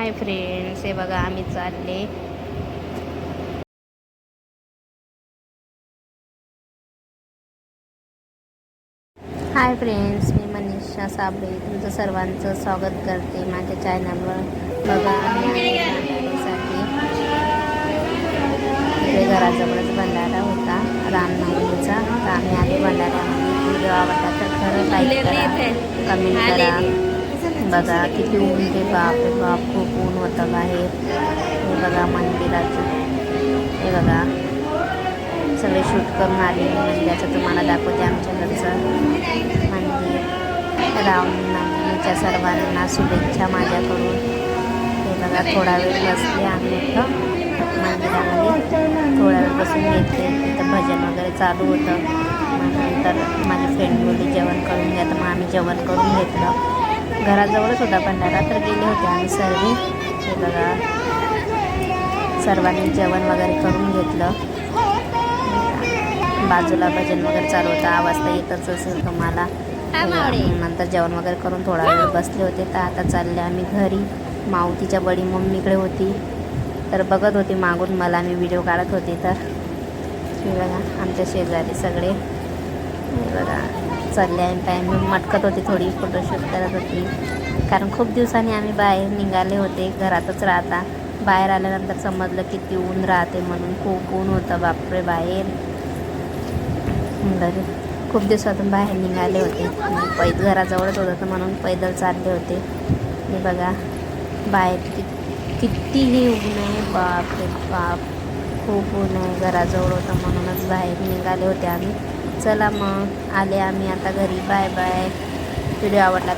Hi friends हे बघा आम्ही चालले. हाय फ्रेंड्स मी मनीषा साबळे. तुमचं सर्वांचं स्वागत करते माझ्या चॅनलवर बघा आम्ही घराजवळच भंडारा होता रामनवमीचा तर आम्ही आले भंडाऱ्यामध्ये. व्हिडिओ आवडला तर खरं लाईक करा. कमेंट करा. बघा किती ऊन ते बाप रे बाप खूप ऊन होतं बाहेर. हे बघा मंदिराचं. हे बघा. सगळे शूट करून आले. मंदिराचं तुम्हाला दाखवते आमच्या घरचं मंदिर रामनवमीच्या सर्वांना शुभेच्छा माझ्याकडून. हे बघा थोडा वेळ बसले आम्ही इथं मंदिरामध्ये. थोडा वेळ बसून घेतले. तिथं भजन वगैरे चालू होतं. मग नंतर माझी फ्रेंड बोलली जेवण करून घ्या. तर मग आम्ही जेवण करून घेतलं. घराजवळच होता भंडारा तर गेले होते आम्ही सर्व हे बघा सर्वांनी जेवण वगैरे करून घेतलं. बाजूला भजन वगैरे चालू होतं आवाज तर येतच असेल तुम्हाला. नंतर जेवण वगैरे करून थोडा वेळ बसले होते तर आता चालले आम्ही घरी. मावतीच्या बडी मम्मीकडे होती तर बघत होती मागून मला मी व्हिडिओ काढत होते तर. हे बघा आमच्या शेजारी सगळे. हे बघा. चालले आहे. टाईम मी मटकत होती थोडी फोटोशूट करत होती. कारण खूप दिवसांनी आम्ही बाहेर निघाले होते घरातच राहता. बाहेर आल्यानंतर समजलं किती ऊन राहते म्हणून खूप ऊन होतं. बापरे बाहेर. घरी खूप दिवसातून बाहेर निघाले होते. पै घराजवळच होतं तर म्हणून पैदल चालले होते. हे बघा बाहेर कि कितीही ऊन आहे. बाप रे बाप. खूप ऊन आहे. घराजवळ होतं म्हणूनच बाहेर निघाले होते आम्ही. चला मग. आले आम्ही आता घरी. Bye bye. व्हिडिओ आवडला